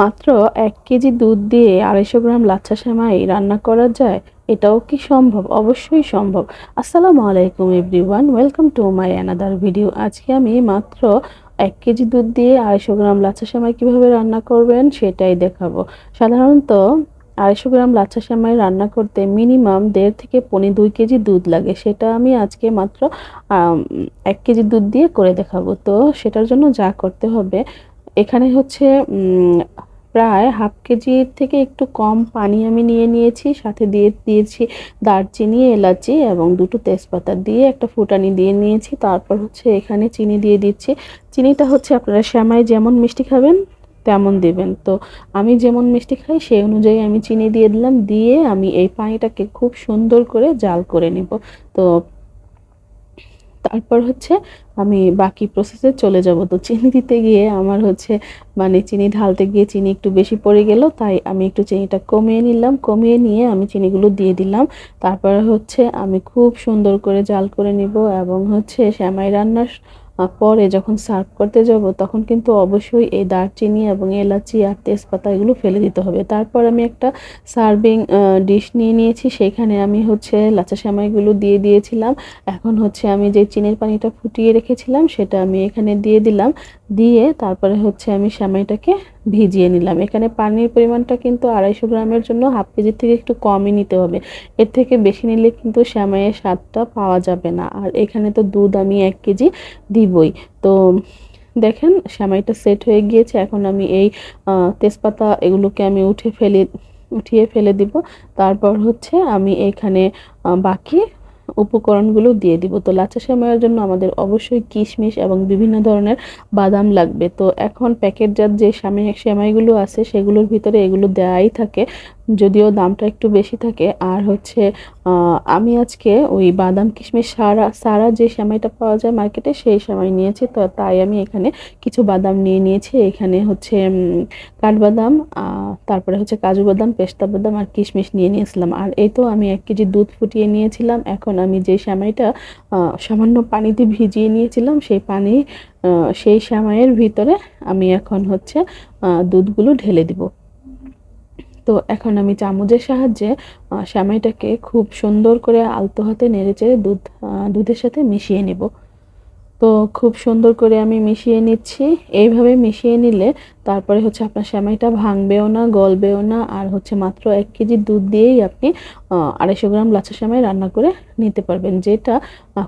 মাত্র এক কেজি দুধ দিয়ে আড়াইশো গ্রাম লাচ্ছা সেমাই রান্না করা যায়, এটাও কি সম্ভব? অবশ্যই সম্ভব। আসসালামু আলাইকুম everyone, welcome to my another video. আজকে আমি মাত্র এক কেজি দুধ দিয়ে আড়াইশো গ্রাম লাচ্ছা সেমাই কীভাবে রান্না করবেন সেটাই দেখাবো। সাধারণত আড়াইশো গ্রাম লাচ্ছা সেমাই রান্না করতে মিনিমাম দেড় থেকে পনেরো দুই কেজি দুধ লাগে। সেটা আমি আজকে মাত্র এক কেজি দুধ দিয়ে করে দেখাবো। তো সেটার জন্য যা করতে হবে, এখানে হচ্ছে প্রায় হাফ কেজির থেকে একটু কম পানি আমি নিয়ে নিয়েছি, সাথে দিয়ে দিয়েছি দারচিনি, এলাচি এবং দুটো তেজপাতা দিয়ে একটা ফুটানি দিয়ে নিয়েছি। তারপর হচ্ছে এখানে চিনি দিয়ে দিচ্ছি। চিনিটা হচ্ছে আপনারা শ্যামাই যেমন মিষ্টি খাবেন তেমন দেবেন। তো আমি যেমন মিষ্টি খাই, সেই অনুযায়ী আমি চিনি দিয়ে দিলাম। দিয়ে আমি এই পানিটাকে খুব সুন্দর করে জাল করে নেব। তো তারপর হচ্ছে আমি বাকি প্রসেসে চলে যাব। তো চিনি দিতে গিয়ে আমার হচ্ছে মানে চিনি ঢালতে গিয়ে চিনি একটু বেশি পড়ে গেল, তাই আমি একটু চিনিটা কমিয়ে নিলাম। কমিয়ে নিয়ে আমি চিনিগুলো দিয়ে দিলাম। তারপর হচ্ছে আমি খুব সুন্দর করে জাল করে নিব এবং হচ্ছে শ্যামাই রান্নার পরে যখন সার্ভ করতে যাব, তখন কিন্তু অবশ্যই এই দারচিনি এবং এলাচি আর তেজপাতা এগুলো ফেলে দিতে হবে। তারপর আমি একটা সার্ভিং ডিশ নিয়ে নিয়েছি, সেখানে আমি হচ্ছে লাচা সেমাইগুলো দিয়ে দিয়েছিলাম। এখন হচ্ছে আমি যে চিনের পানিটা ফুটিয়ে রেখেছিলাম, সেটা আমি এখানে দিয়ে দিলাম। দিয়ে তারপরে হচ্ছে আমি সেমাইটাকে ভিজিয়ে নিলাম। এখানে পানির পরিমাণটা কিন্তু আড়াইশো গ্রামের জন্য হাফ কেজির থেকে একটু কমই নিতে হবে। এর থেকে বেশি নিলে কিন্তু সেমাইয়ের স্বাদটা পাওয়া যাবে না। আর এখানে তো দুধ আমি এক কেজি দিবই। তো দেখেন, সেমাইটা সেট হয়ে গিয়েছে। এখন আমি এই তেজপাতা এগুলোকে আমি উঠে ফেলে, উঠিয়ে ফেলে দিব। তারপর হচ্ছে আমি এখানে বাকি উপকরণগুলো দিয়ে দিব। তো লাচা সেমাইয়ের জন্য আমাদের অবশ্যই কিশমিশ এবং বিভিন্ন ধরনের বাদাম লাগবে। তো এখন প্যাকেটজাত যে সামি সেমাইগুলো আছে, সেগুলোর ভিতরে এগুলো দেওয়াই থাকে। যদিও দামটা একটু বেশি থাকে, আর হচ্ছে আমি আজকে ওই বাদাম, কিশমিশ, সারা সারা যে সেমাইটা পাওয়া যায় মার্কেটে সেই সেমাই নিয়েছি, তো তাই আমি এখানে কিছু বাদাম নিয়ে নিয়েছি। এখানে হচ্ছে কাঠবাদাম তারপরে হচ্ছে কাজু বাদাম, পেস্তা বাদাম আর কিশমিশ নিয়ে নিয়েছিলাম। আর এই তো আমি এক কেজি দুধ ফুটিয়ে নিয়েছিলাম। এখন আমি যে সেমাইটা সামান্য পানিতে ভিজিয়ে নিয়েছিলাম, সেই পানি সেই সেমাইয়ের ভিতরে আমি এখন হচ্ছে দুধগুলো ঢেলে দিব। তো এখন আমি চামচের সাহায্যে সেমাইটাকে খুব সুন্দর করে আলতো হাতে নেড়ে চেড়ে দুধ দুধের সাথে মিশিয়ে নেব। তো খুব সুন্দর করে আমি মিশিয়ে নিচ্ছি। এইভাবে মিশিয়ে নিলে তারপরে হচ্ছে আপনার সেমাইটা ভাঙবেও না, গলবেও না, আর হচ্ছে মাত্র এক কেজি দুধ দিয়েই আপনি আড়াইশো গ্রাম লাচা সেমাই রান্না করে নিতে পারবেন, যেটা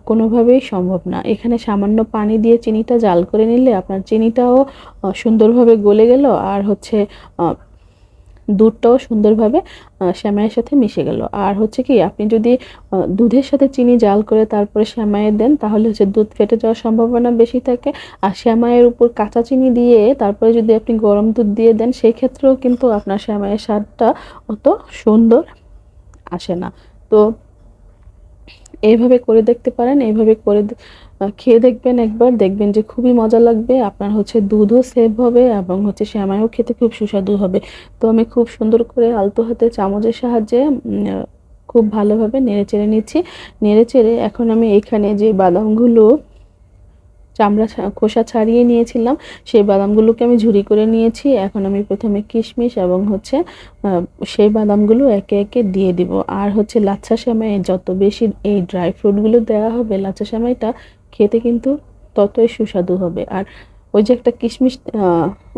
কোনোভাবেই সম্ভব না। এখানে সামান্য পানি দিয়ে চিনিটা জাল করে নিলে আপনার চিনিটাও সুন্দরভাবে গলে গেল, আর হচ্ছে দুধটাও সুন্দরভাবে শ্যামাইয়ের সাথে মিশে গেল। আর হচ্ছে কি, আপনি যদি দুধের সাথে চিনি জাল করে তারপরে শ্যামাইয়ে দেন, তাহলে হচ্ছে দুধ ফেটে যাওয়ার সম্ভাবনা বেশি থাকে। আর শ্যামাইয়ের উপর কাঁচা চিনি দিয়ে তারপরে যদি আপনি গরম দুধ দিয়ে দেন সেই ক্ষেত্রেও কিন্তু আপনার শ্যামাইয়ের স্বাদটা অত সুন্দর আসে না। তো, এইভাবে করে দেখতে পারেন, এইভাবে করে খেয়ে দেখবেন একবার, দেখবেন যে খুবই মজা লাগবে। আপনার হচ্ছে দুধও সেভ হবে এবং হচ্ছে শ্যামাইও খেতে খুব সুস্বাদু হবে। তো আমি খুব সুন্দর করে আলতো হাতে চামচের সাহায্যে খুব ভালোভাবে নেড়ে চেড়ে নিচ্ছি। নেড়ে চেড়ে এখন আমি এখানে যে বাদামগুলো, চামড়া খোসা ছাড়িয়ে নিয়েছিলাম, সেই বাদামগুলোকে আমি ঝুরি করে নিয়েছি। এখন আমি প্রথমে কিশমিশ এবং হচ্ছে সেই বাদামগুলো একে একে দিয়ে দিব। আর হচ্ছে লাচ্ছা সেমাই, যত বেশি এই ড্রাই ফ্রুটগুলো দেওয়া হবে, লাচ্ছা সেমাইটা খেতে কিন্তু ততই সুস্বাদু হবে। আর ওই যে একটা কিশমিশ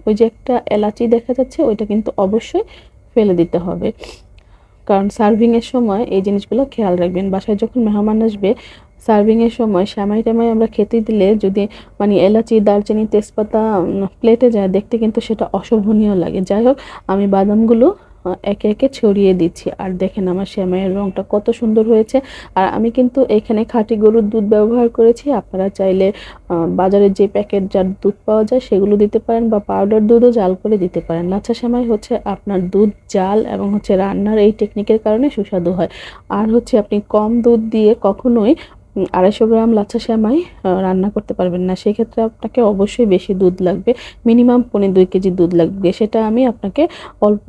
ওই যে একটা এলাচি দেখা যাচ্ছে, ওইটা কিন্তু অবশ্যই ফেলে দিতে হবে। কারণ সার্ভিংয়ের সময় এই জিনিসগুলো খেয়াল রাখবেন। বাসায় যখন মেহমান আসবে সার্ভিংয়ের সময় শ্যামাই ট্যামাই আমরা খেতে দিলে যদি মানে এলাচি, দারচিনি, তেজপাতা প্লেটে যায়, দেখতে কিন্তু সেটা অশোভনীয় লাগে। যাই হোক, আমি বাদামগুলো একে একে ছড়িয়ে দিচ্ছি। আর দেখেন আমার শ্যামাইয়ের রঙটা কত সুন্দর হয়েছে। আর আমি কিন্তু এখানে খাঁটি গরুর দুধ ব্যবহার করেছি। আপনারা চাইলে বাজারে যে প্যাকেট যার দুধ পাওয়া যায় সেগুলো দিতে পারেন বা পাউডার দুধও জাল করে দিতে পারেন। লাচ্ছা শ্যামাই, হচ্ছে আপনার দুধ জাল এবং হচ্ছে রান্নার এই টেকনিকের কারণে সুস্বাদু হয়। আর হচ্ছে আপনি কম দুধ দিয়ে কখনোই আড়াইশো গ্রাম লাচ্ছা আহ, রান্না করতে পারবেন না। সেক্ষেত্রে আপনাকে অবশ্যই বেশি দুধ লাগবে। মিনিমাম পৌনে দুই কেজি দুধ লাগবে। সেটা আমি আপনাকে অল্প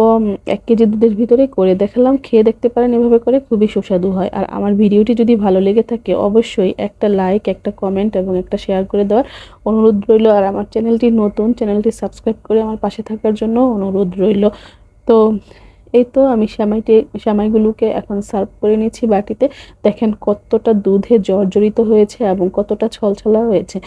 এক কেজি দুধের ভিতরে করে দেখালাম। খেয়ে দেখতে পারেন এভাবে করে খুবই সুস্বাদু হয়। আর আমার ভিডিওটি যদি ভালো লেগে থাকে অবশ্যই একটা লাইক একটা কমেন্ট এবং একটা শেয়ার করে দেওয়ার অনুরোধ রইল। আর আমার চ্যানেলটি নতুন চ্যানেলটি সাবস্ক্রাইব করে আমার পাশে থাকার জন্য অনুরোধ রইল। তো এই তো আমি সেমাইটি, সেমাইগুলোকে এখন সার্ভ করে নিচ্ছি বাটিতে। দেখেন কতটা দুধে জর্জরিত হয়েছে এবং কতটা ছলছলা হয়েছে।